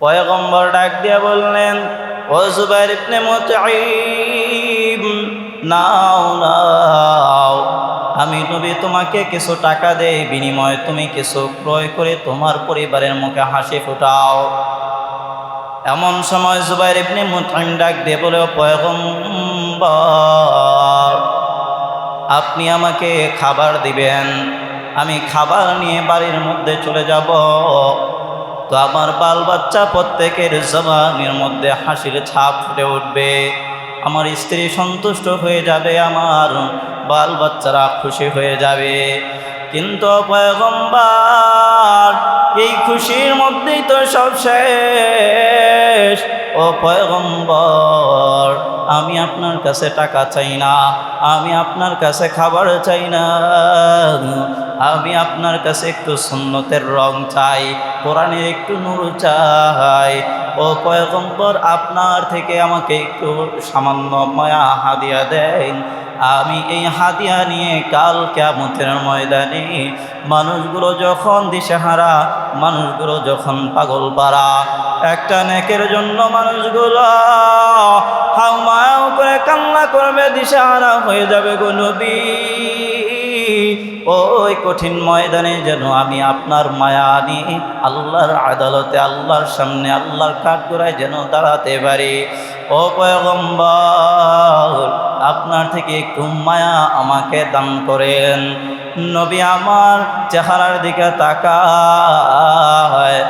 পয়গম্বর ডাক দিয়ে বললেন, ও জুবাইর ইবনে মুতঈম নাও নাও। আমি নবী তোমাকে কিছু টাকা দেই, বিনিময়ে তুমি কিছু ক্রয় করে তোমার পরিবারের মুখে হাসি ফুটাও। এমন সময় জুবাইর ইবনে মুতঈম ডাক দিয়ে বলে, "ও পয়গম্বর, আপনি আমাকে খাবার দিবেন। আমি খাবার নিয়ে বাড়ির মধ্যে চলে যাব। তো আমার বাল বাচ্চা প্রত্যেকের জবানের মধ্যে হাসির ছাপ ফুটে উঠবে। আমার স্ত্রী সন্তুষ্ট হয়ে যাবে, আমার বাল বাচ্চারা খুশি হয়ে যাবে। কিন্তু এই খুশির মধ্যেই তো সব শেষ। ও পয়গম্বর আমি আপনার কাছে টাকা চাই না, আমি আপনার কাছে খাবার চাই না, আমি আপনার কাছে একটু সুন্নতের রং চাই কোরআনের একটু নূর চাই। ও পয়গম্বর, আপনার থেকে আমাকে একটু সামান্য মায়া হাদিয়া দেন। আমি এই হাদিয়া নিয়ে কাল কেমতের ময়দানে মানুষগুলো যখন দিশেহারা, মানুষগুলো যখন পাগল পারা একটা নেকের জন্য মানুষগুলো হাউ মায়াও করে কান্না করবে, দিশেহারা হয়ে যাবে গো নবী। ওই কঠিন ময়দানে যেন আমি আপনার মায়া নিয়ে আল্লাহর আদালতে, আল্লাহর সামনে, আল্লাহর কাঠগোড়ায় যেন দাঁড়াতে পারি। ও পয়গম্বর আপনার থেকে একটু মায়া আমাকে দান করেন। নবী আমার চেহারার দিকে তাকায়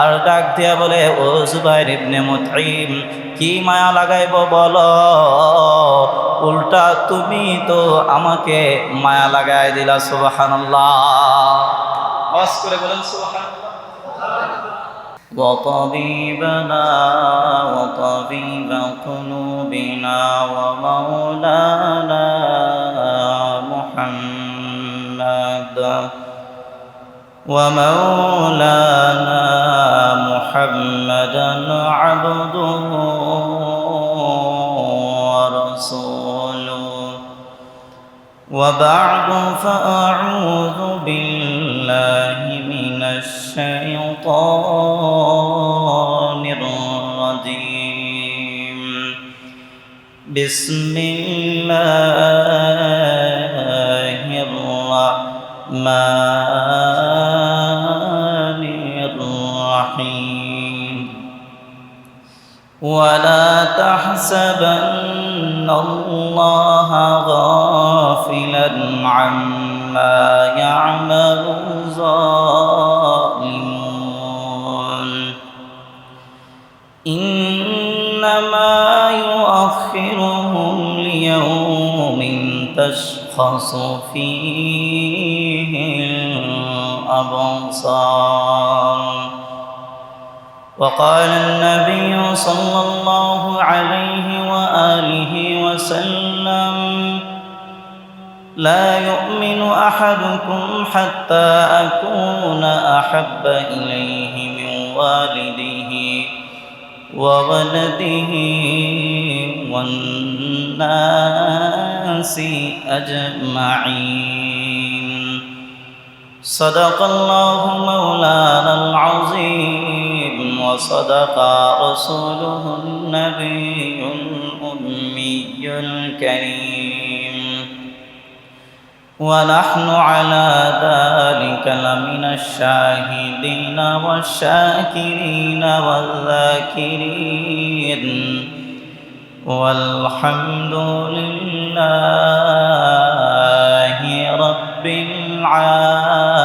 আর ডাক দিয়া বলে, ও জুবাইর ইবনে মুতঈম কি মায়া লাগাইব বলো? উল্টা তুমি তো আমাকে মায়া লাগাই দিলা, সুবহানাল্লাহ। আওয়াজ করে বলেন, সুবহানাল্লাহ। وطبيبنا وطبيب قلوبنا ومولانا محمد ومولانا محمدا عبده ورسوله. وبعد فأعوذ بالله من الشيطان بسم الله الرحمن الرحيم. ولا تحسبن الله غافلا عما يعمل الظالمون. تشخص فيه الأبصار. وقال النبي صلى الله عليه وآله وسلم لا يؤمن أحدكم حتى أكون أحب إليه من والده. وولده والناس أجمعين صدق الله مولانا العظيم وصدق رسوله النبي الأمي الكريم ونحن على ذلك لمن الشاهدين والشاكرين والذاكرين. والحمد لله رب العالمين.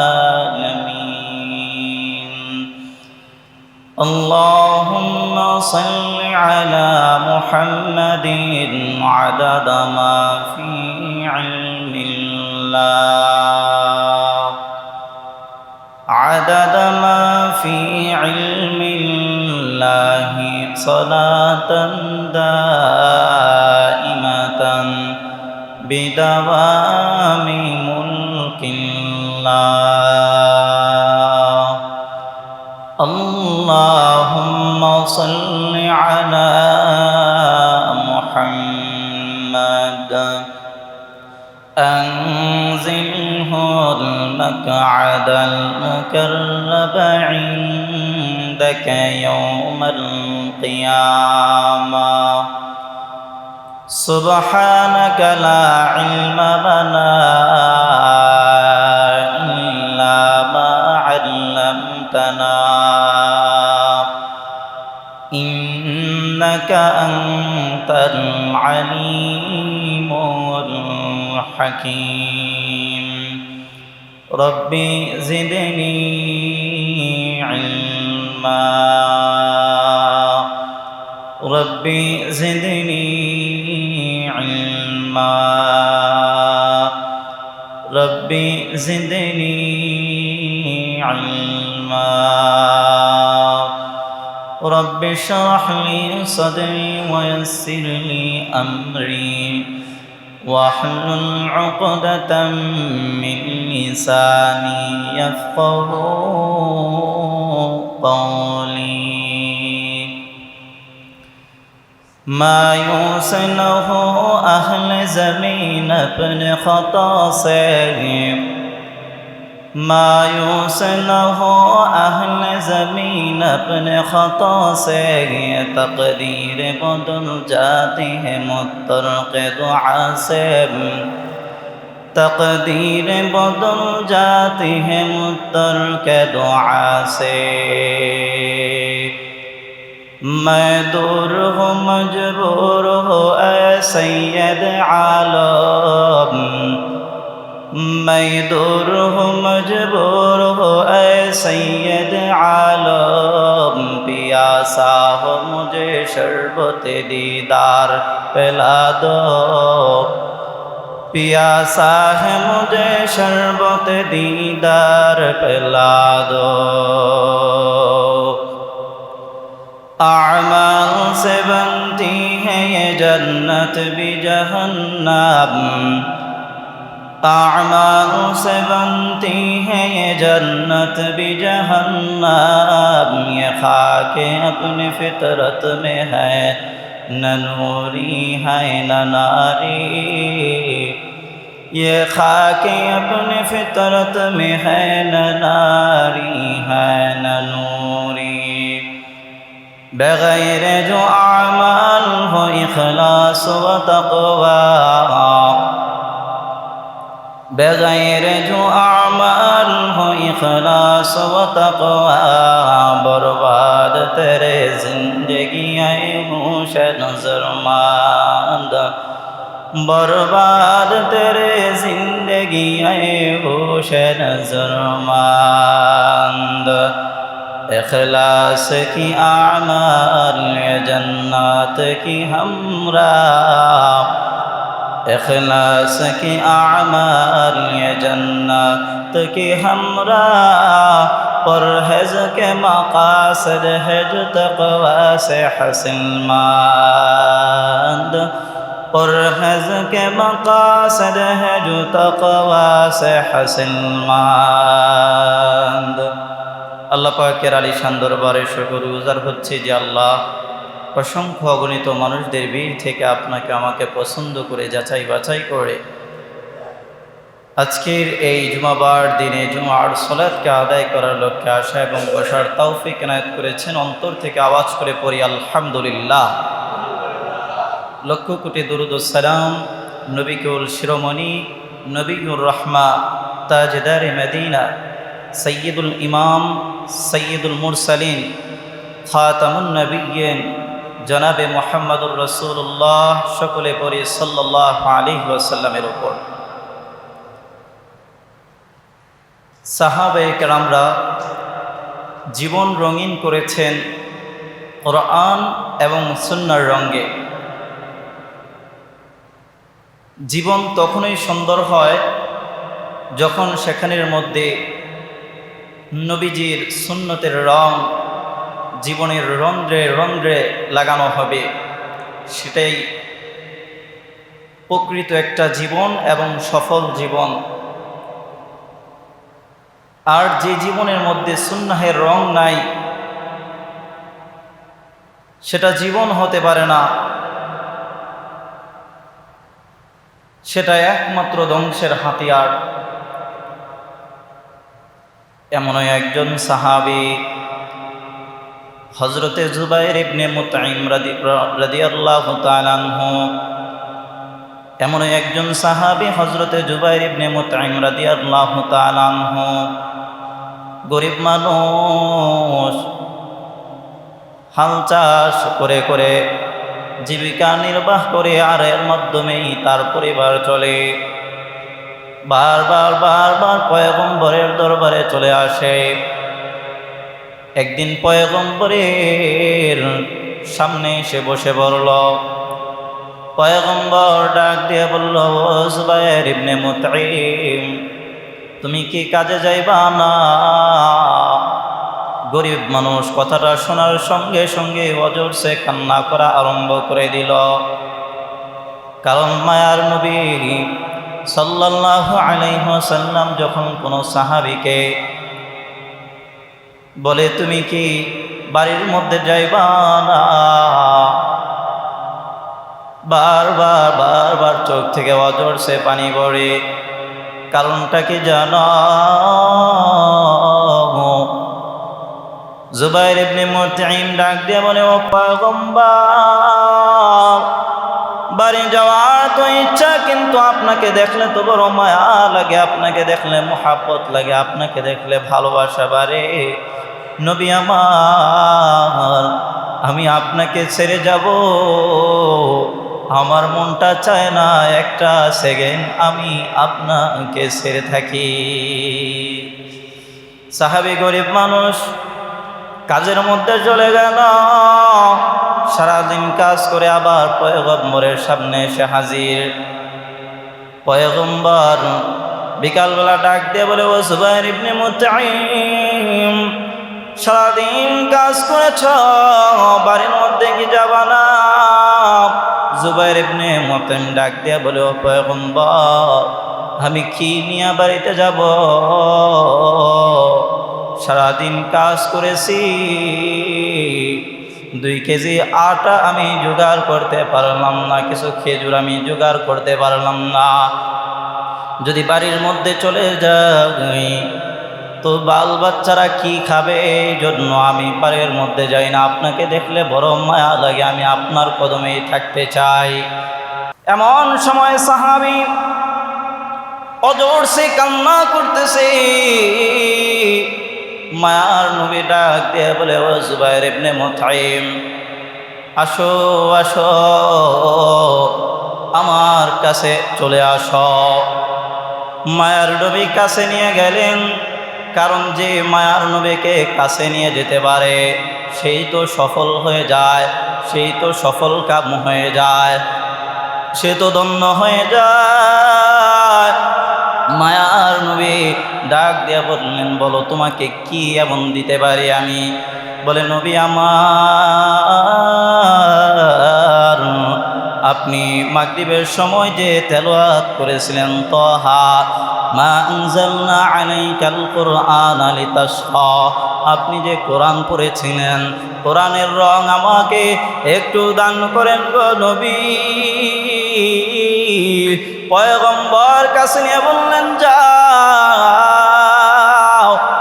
اللهم صل على محمد عدد ما في علم الله عدد ما في علم الله صلاة دائمة بدوام ملك الله. اللهم صل على محمد. أنزله المقعد المكرب عندك يوم القيامة. سبحانك لا علم لنا إلا ما علمتنا. إنك أنت العليم الحكيم. ربي زدني علما. ربي زدني علما. ربي زدني علما. رب اشرح لي صدري ويسر لي أمري. واحلل عقدة من لساني يفقه قولي. ما يوصله أهل زمين ابن خطا سيب ما يوصله أهل زمین اپنے خطا سے تقدیر بدل جاتی ہے مترق دعا سے۔ تقدیر بدل جاتی ہے مترق دعا سے۔ میں دور ہوں، مجبور ہو اے سید عالم۔ میں دور ہو مجبور ہو اے سید عالم پیاسا ہو مجھے شربت دیدار پلا دو پیاسا ہے مجھے شربت دیدار پلا دو اعمال سے بنتی ہے یہ جنت بھی جہنم اعمال سے بنتی ہے یہ جنت بھی جہنم، یہ خاک اپنی فطرت میں ہے، نہ نوری ہے، نہ ناری۔ یہ خاک اپنی فطرت میں ہے، نہ ناری ہے، نہ نوری۔ بغیر جو اعمال ہو، اخلاص و تقوی۔ بغير جو اعمال ہو اخلاص و تقوا برباد تیرے زندگی اے ہوش نظر ماند برباد تیرے زندگی اے ہوش نظر ماند اخلاص کی اعمال جنات کی ہمراہ اخلاص کی اعمال یہ جنت کی ہمراہ پر حض کے مقاصد ہے جو تقوی سے حسن ماند پر حض کے مقاصد ہے جو تقوی سے حسن ماند اللہ পাকের আলিশান দরবারে شکر গুজার হচ্ছে যে اللہ অসংখ্য অগণিত মানুষদের ভিড় থেকে আপনাকে আমাকে পছন্দ করে, যাচাই বাছাই করে। আজকের এই জুমাবার দিনে জুমার সলাদকে আদায় করার লক্ষ্যে আসা এবং বসার তৌফিক এনায়ত করেছেন, অন্তর থেকে আওয়াজ করে পড়ি, আলহামদুলিল্লাহ। লক্ষ কোটি দুরুদ সালাম, নবিকুল শিরোমণি নবীর রহমা তাজদার মেদিনা সৈয়দুল ইমাম সৈয়দুল মুরসালিন, খাতামুন নবীন জনাবে মোহাম্মদুর রসুল্লাহ সকলে পরে সাল্লাহ আলী ওয়াসাল্লামের ওপর সাহাবে কেরামরা জীবন রঙিন করেছেন কোরআন এবং সুন্নার রঙ্গে জীবন তখনই সুন্দর হয় যখন সেখানের মধ্যে নবীজির সুন্নতের রং জীবনের রন্ধ্রে রন্ধ্রে লাগানো হবে। সেটাই প্রকৃত একটা জীবন এবং সফল জীবন। আর যে জীবনের মধ্যে সুন্নাহের রং নাই, সেটা জীবন হতে পারে না। সেটা একমাত্র ধ্বংসের হাতিয়ার। এমনই একজন সাহাবি হজরতে জুবাইর ইবনে মুতাইম রাদি রাদিয়াল্লাহু তাআলা আনহু। এমন একজন সাহাবী হজরতে জুবাইর ইবনে মুতাইম রাদিয়াল্লাহু তাআলা আনহু। গরিব মানুষ, হাল চাষ করে করে জীবিকা নির্বাহ করে আর এর মাধ্যমেই তার পরিবার চলে। বারবার বারবার পয়গম্বরের দরবারে চলে আসে। একদিন পয়গম্বরের সামনে এসে বসে বলল পয়গম্বর ডাক দিয়ে বলল জুবাইর ইবনে মুতাইম, তুমি কি কাজে যাইবা না? গরিব মানুষ কথাটা শোনার সঙ্গে সঙ্গে অজরসে কান্না করা আরম্ভ করে দিল। কারণ মায়ার নবী সাল্লাল্লাহু আলাইহি ওয়াসাল্লাম যখন কোনো সাহাবীকে বলে, তুমি কি বাড়ির মধ্যে যাইবা না? বারবার বারবার চোখ থেকে অজরসে পানি পড়ে। কারণটা কি জানো? জুবাইর ইবনে মুতাইম ডাক দিয়ে বলে, ও পয়গম্বর, বাড়ি যাওয়ার তো ইচ্ছা, কিন্তু আপনাকে দেখলে তো বড় মায়া লাগে, আপনাকে দেখলে মোহাব্বত লাগে, আপনাকে দেখলে ভালোবাসা বাড়ে। নবী আমার, আমি আপনাকে ছেড়ে যাব। আমার মনটা চায় না একটা সেকেন্ড আমি আপনাকে ছেড়ে থাকি। সাহাবি গরিব মানুষ, কাজের মধ্যে চলে গেল। সারাদিন কাজ করে আবার পয়গম্বরের সামনে এসে হাজির। পয়গম্বর বিকালবেলা ডাক দিয়ে বলে, ও সুবাইর ইবনে মুতাইম সারাদিন কাজ করেছ? বাড়ির মধ্যে কি যাবা না? জুবাইর ইবনে মুতাইম ডাক দিয়ে বলে, ও পয়গম্বর, আমি কি নিয়ে বাড়িতে যাব? সারাদিন কাজ করেছি। দুই কেজি আটা আমি জোগাড় করতে পারলাম না, কিছু খেজুর আমি জোগাড় করতে পারলাম না। যদি বাড়ির মধ্যে চলে যাই তো বাল বাচ্চারা কি খাবে? এই জন্য আমি পারের মধ্যে যাই না। আপনাকে দেখলে বড় মায়া লাগে, আমি আপনার কদমেই থাকতে চাই। এমন সময় সাহাবি অজর সে কান্না করতেছে। মায়ার নবী ডাক দিয়ে বলে, ও জুবাইর ইবনে মুতাইম, আসো আসো, আমার কাছে চলে আসো। মায়ার নবী কাছে নিয়ে গেলেন। কারণ যে মায়ার নবীকে কাছে নিয়ে যেতে পারে, সেই তো সফল হয়ে যায়, সেই তো সফল কাম হয়ে যায়। সে তো দন্য হয়ে যায়। মায়ার নবী ডাক দিয়া বললেন, বলো, তোমাকে কি এমন দিতে পারি আমি? বলে, নবী আমার, আপনি মাগরিবের সময় যে তেলাওয়াত করেছিলেন, তহা আপনি যে কোরআন পড়েছিলেন, কোরআনের রং আমাকে একটু দান করেন গো নবী। পয়গম্বর কাছে নিয়ে বললেন, যাও,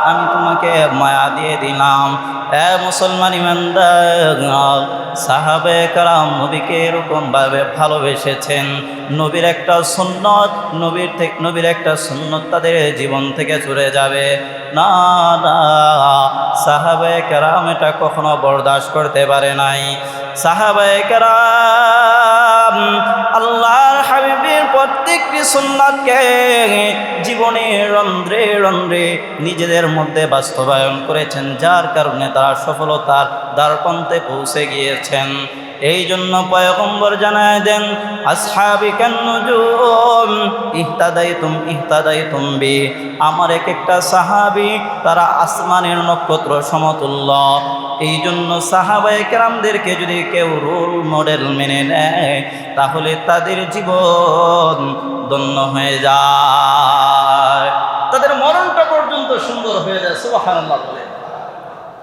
আমি তোমাকে মায়া দিয়ে দিলাম। এ মুসলমান ইমানদার সাহাবে কারাম নবীকে এরকমভাবে ভালোবেসেছেন। নবীর একটা সুন্নত, নবীর থেকে নবীর একটা সুন্নত তাদের জীবন থেকে চলে যাবে। না না, সাহাবে কারাম এটা কখনো বরদাস্ত করতে পারে নাই। সাহাবে কারাম হাবিবের প্রত্যেকটি সুন্নাতকে জীবনের রন্ধ্রে রন্ধ্রে নিজেদের মধ্যে বাস্তবায়ন করেছেন, যার কারণে তারা সফলতার দ্বারপন্থে পৌঁছে গিয়েছেন। এই জন্য পয়গম্বর জানায় দেন, আসহাবি কান্নুজুম ইহতাদাই তুম ইহতাদাই তুমবি আমার এক একটা সাহাবি, তারা আসমানের নক্ষত্র সমতুল্য। এই জন্য সাহাবাই কেরামদেরকে যদি কেউ রোল মডেল মেনে নেয়, তাহলে তাদের জীবন ধন্য হয়ে যায়। তাদের মরণটা পর্যন্ত সুন্দর হয়ে যায় সুবাহ বলে।